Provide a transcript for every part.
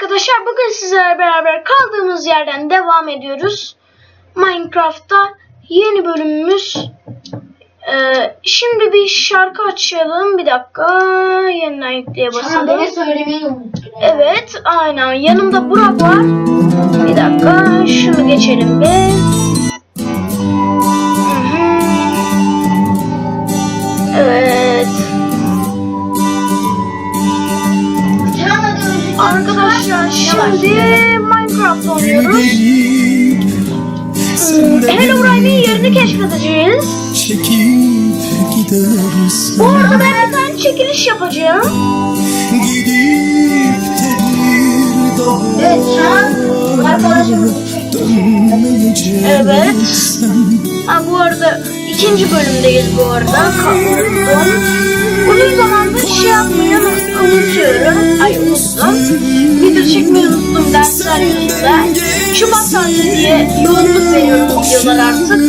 arkadaşlar bugün sizlerle beraber kaldığımız yerden devam ediyoruz. Minecraft'ta yeni bölümümüz. Ee, şimdi bir şarkı açalım. Bir dakika. Yeniden yükleye basalım. Beni söylemeyi unuttum. Evet aynen. Yanımda Burak var. Bir dakika. Şunu geçelim bir. Minecraft oynuyoruz. Hmm, Herobrine'in yerini keşfedeceğiz. Bu arada ben bir tane çekiliş yapacağım. Evet şu an arkadaşımız Evet. Ha bu arada ikinci bölümdeyiz bu arada. Unuttum. Uzun zamandır şey yapmayı unutuyorum. Ay unuttum. Video çekmeyi unuttum dersler yüzünden. Şubat tatili diye yoğunluk veriyorum videolar artık.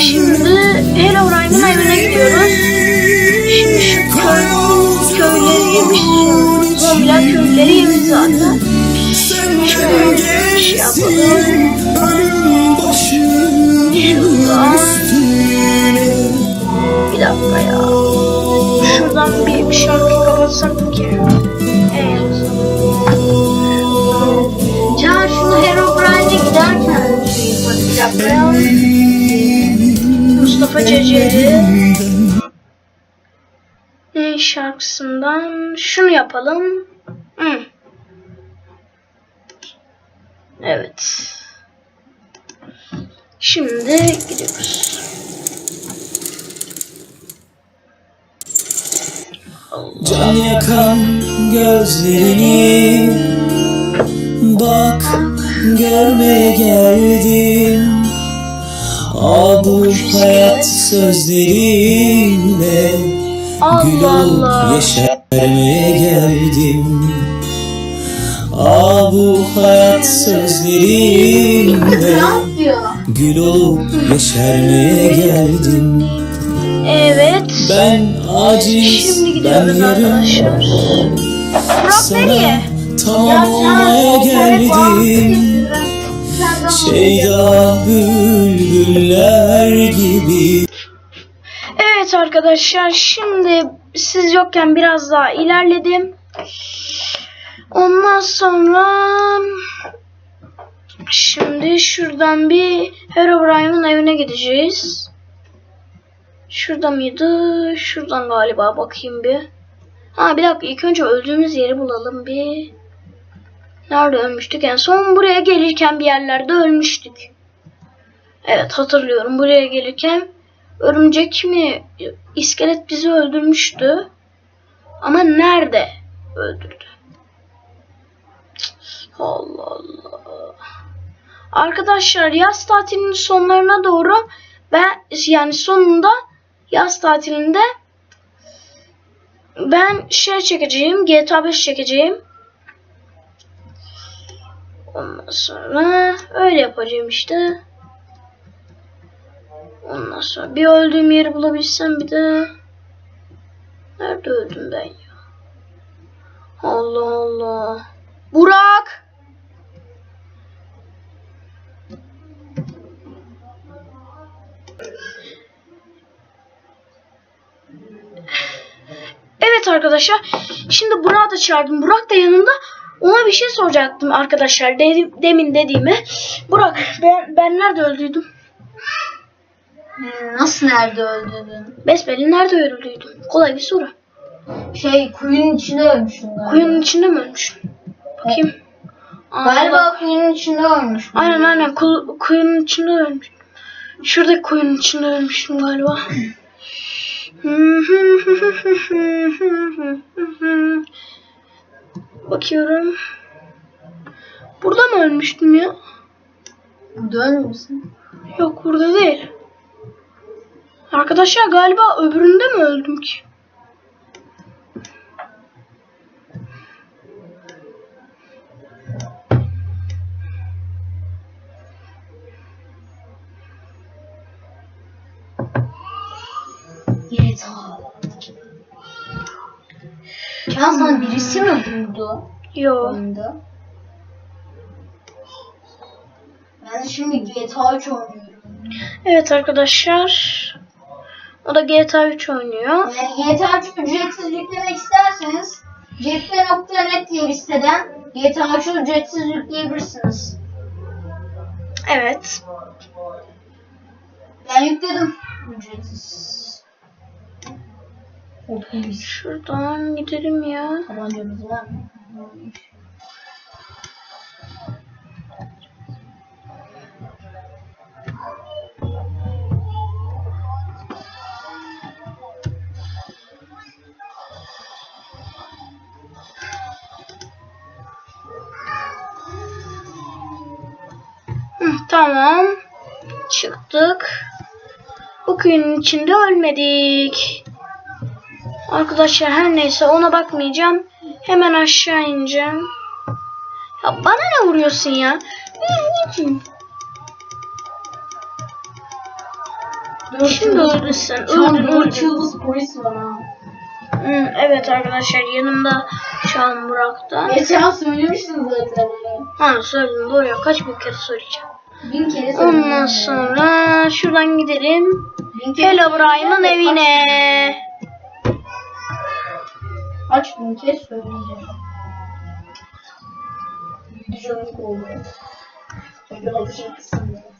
Şimdi Herobrine'in evine gidiyoruz. Şimdi şu köy, köyleri yemiş. Zombiler köyleri yemiş zaten. Şöyle bir şey yapalım. Üstüne Bir dakika ya. Şuradan bir, şarkı kapatsak ki. Evet. Can şunu Herobrine'e giderken. Mustafa Ceceli. Ne şarkısından şunu yapalım. Hı. Evet. Şimdi gidiyoruz. Can yakan gözlerini Bak görmeye geldim. Aa bu hayat sözlerinle Gül olup yeşermeye geldim. Aa bu hayat sözlerinle? Gül olup yeşermeye geldim Evet. Ben aciz, Şimdi ben gidiyoruz arkadaşlar. Burak nereye? Tamam olmaya geldim Şeyda bülbüller gibi Evet arkadaşlar şimdi siz yokken biraz daha ilerledim. Ondan sonra şimdi şuradan bir Herobrine'in evine gideceğiz. Şurada mıydı? Şuradan galiba bakayım bir. Ha bir dakika ilk önce öldüğümüz yeri bulalım bir. Nerede ölmüştük? En son buraya gelirken bir yerlerde ölmüştük. Evet hatırlıyorum buraya gelirken örümcek mi iskelet bizi öldürmüştü. Ama nerede öldürdü? Allah Allah. Arkadaşlar yaz tatilinin sonlarına doğru ben yani sonunda yaz tatilinde ben şey çekeceğim GTA 5 çekeceğim. Ondan sonra öyle yapacağım işte. Ondan sonra bir öldüğüm yeri bulabilsem bir de nerede öldüm ben ya? Allah Allah. Burak! Evet arkadaşlar. Şimdi Burak'ı da çağırdım. Burak da yanımda. Ona bir şey soracaktım arkadaşlar. De- demin dediğime. Burak ben, ben nerede öldüydüm? Ee, Nasıl nerede öldürdün? Besbelli nerede öldüydüm? Kolay bir soru. Şey kuyunun içinde ölmüşsün galiba. Kuyunun içinde mi ölmüşüm? Bakayım. Aa, Galiba kuyunun içinde ölmüş. Aynen aynen Ku- kuyunun içinde ölmüşüm. Şuradaki kuyunun içinde ölmüştüm galiba. Bakıyorum. Burada mı ölmüştüm ya? Dön müsün? Yok burada değil. Arkadaşlar galiba öbüründe mi öldüm ki? Ya sana birisi mi buldu Yo. oyunda? Ben şimdi GTA 3 oynuyorum. Evet arkadaşlar. O da GTA 3 oynuyor. Yani GTA 3 ücretsiz yüklemek isterseniz cepte.net diye bir siteden GTA 3'ü ücretsiz yükleyebilirsiniz. Evet. Ben yükledim. Ücretsiz. Şuradan gidelim ya. Tabancamız var mı? Tamam. Çıktık. Bu köyün içinde ölmedik. Arkadaşlar her neyse ona bakmayacağım. Hemen aşağı ineceğim. Ya bana ne vuruyorsun ya? Şimdi öldün sen. Şu an Öldün dört öldün. yıldız polis var ha. Hı, evet arkadaşlar yanımda şu an Burak'ta. Geçen söylemiştin zaten. Ha söyledim doğru ya kaç bir kere söyleyeceğim. Bin kere söyledim. Ondan sonra şuradan gidelim. Bin Hello Brian'ın evine. Kaç, bin kez söyleyeceğim. Canım oldu. Böyle alacaksın diye.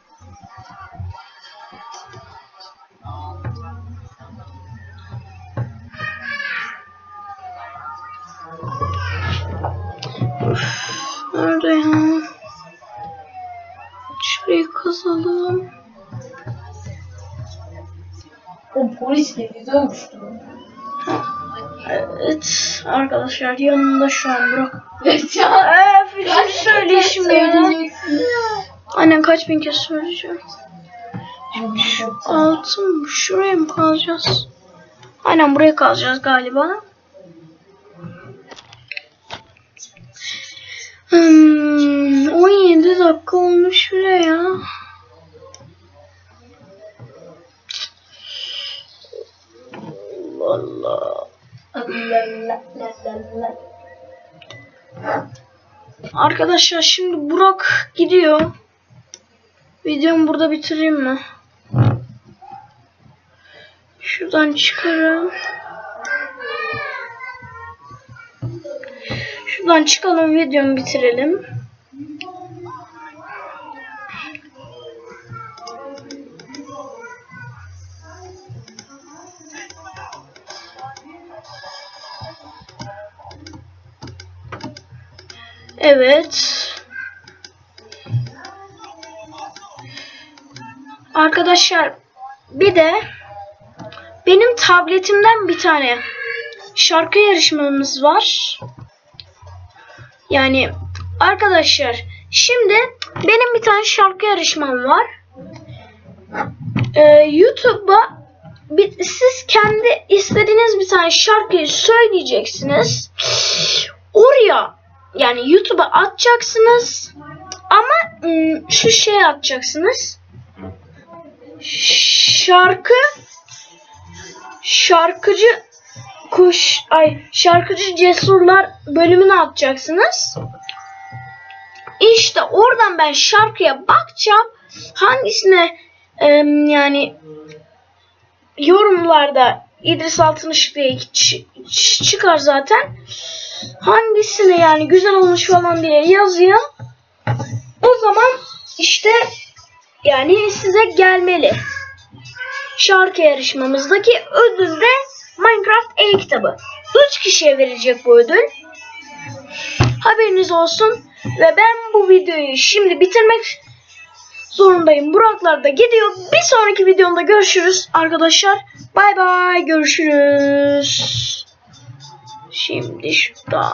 Nerede ya? Şurayı kazalım. O polis de güzel uçtu. Evet arkadaşlar yanımda şu an Burak. Eee fikir söyle şimdi ya. Aynen kaç bin kez söyleyeceğim. Altın şuraya mı kalacağız? Aynen buraya kalacağız galiba. Hmm, 17 dakika olmuş bile ya. Allah. Arkadaşlar şimdi Burak gidiyor. Videomu burada bitireyim mi? Şuradan çıkarım. Şuradan çıkalım videomu bitirelim. Evet. Arkadaşlar bir de benim tabletimden bir tane şarkı yarışmamız var. Yani arkadaşlar şimdi benim bir tane şarkı yarışmam var. Ee, YouTube'a siz kendi istediğiniz bir tane şarkıyı söyleyeceksiniz. Oraya yani YouTube'a atacaksınız. Ama ım, şu şeye atacaksınız. Şarkı şarkıcı kuş ay şarkıcı cesurlar bölümüne atacaksınız. İşte oradan ben şarkıya bakacağım. Hangisine em, yani yorumlarda İdris Altınışık diye çıkar zaten. Hangisine yani güzel olmuş falan diye yazayım. O zaman işte yani size gelmeli. Şarkı yarışmamızdaki ödül de Minecraft e-kitabı. 3 kişiye verilecek bu ödül. Haberiniz olsun. Ve ben bu videoyu şimdi bitirmek zorundayım. Buraklar da gidiyor. Bir sonraki videomda görüşürüz arkadaşlar. Bay bay görüşürüz. Şimdi şuradan